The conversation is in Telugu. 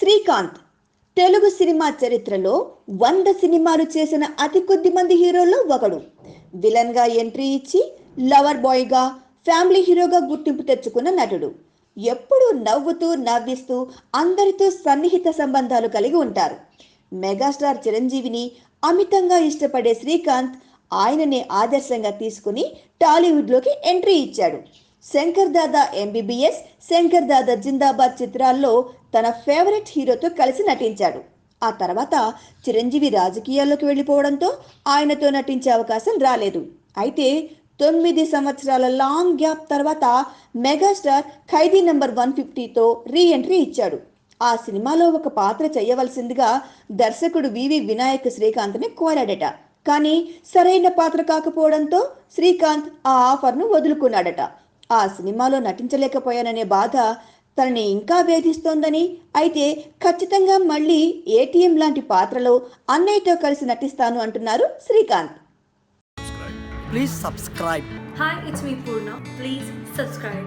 శ్రీకాంత్. తెలుగు సినిమా చరిత్రలో వంద సినిమాలు చేసిన అతి కొద్ది మంది హీరోల్లో ఒకడు. విలన్గా ఎంట్రీ ఇచ్చి లవర్ బాయ్గా ఫ్యామిలీ హీరోగా గుర్తింపు తెచ్చుకున్న నటుడు. ఎప్పుడూ నవ్వుతూ నవ్విస్తూ అందరితో సన్నిహిత సంబంధాలు కలిగి ఉంటారు. మెగాస్టార్ చిరంజీవిని అమితంగా ఇష్టపడే శ్రీకాంత్ ఆయననే ఆదర్శంగా తీసుకుని టాలీవుడ్లోకి ఎంట్రీ ఇచ్చాడు. శంకర్ దాదా ఎంబీబీఎస్ శంకర్ దాదా జిందాబాద్ చిత్రాల్లో తన ఫేవరెట్ హీరోతో కలిసి నటించాడు. ఆ తర్వాత చిరంజీవి రాజకీయాల్లోకి వెళ్ళిపోవడంతో ఆయనతో నటించే అవకాశం రాలేదు. అయితే తొమ్మిది సంవత్సరాల లాంగ్ గ్యాప్ తర్వాత మెగాస్టార్ ఖైదీ నెంబర్ వన్ ఫిఫ్టీతో రీ ఎంట్రీ ఇచ్చాడు. ఆ సినిమాలో ఒక పాత్ర చేయవలసిందిగా దర్శకుడు వివి వినాయక్ శ్రీకాంత్ని కోరాడట. కానీ సరైన పాత్ర కాకపోవడంతో శ్రీకాంత్ ఆ ఆఫర్ను వదులుకున్నాడట. ఆ సినిమాలో నటించలేకపోయాననే బాధ తనని ఇంకా వేధిస్తోందని అయితే ఖచ్చితంగా మళ్ళీ ఏటీఎం లాంటి పాత్రలో అన్నయ్యతో కలిసి నటిస్తాను అంటున్నారు Srikanth Please subscribe. Hi, it's me Purna. Please subscribe.